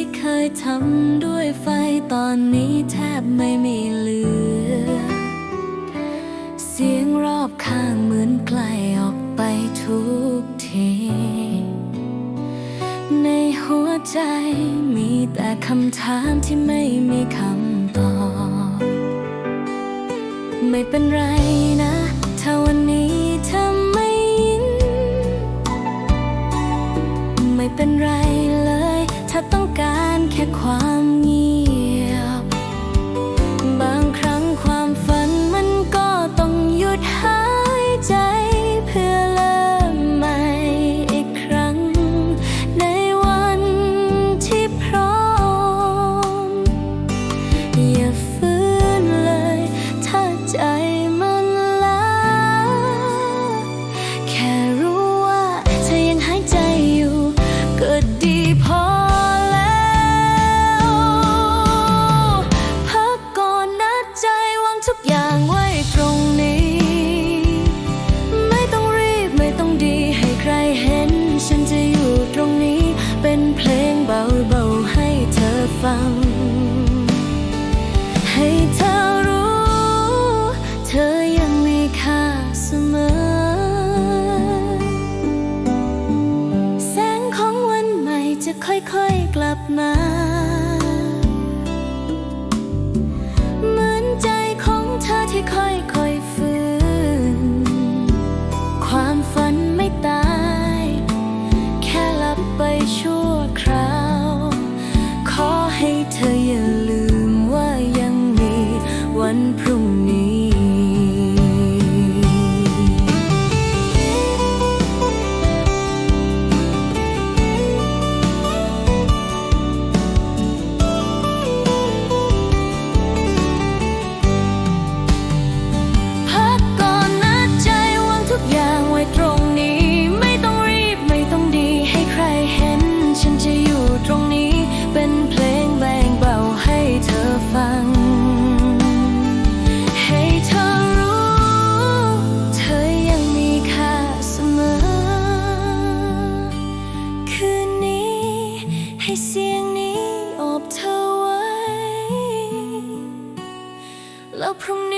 ที่เคยทำด้วยไฟตอนนี้แทบไม่มีเหลือ เสียงรอบข้างเหมือนไกลออกไปทุกที ในหัวใจมีแต่คำถามที่ไม่มีคำตอบ ไม่เป็นไร แค่ความเงียบ บางครั้งความฝันมันก็ต้องหยุดหายใจ เพื่อเริ่มใหม่อีกครั้ง ในวันที่พร้อม อย่าฝืน ชั่วคราว ขอให้เธออย่า พรุ่งนี้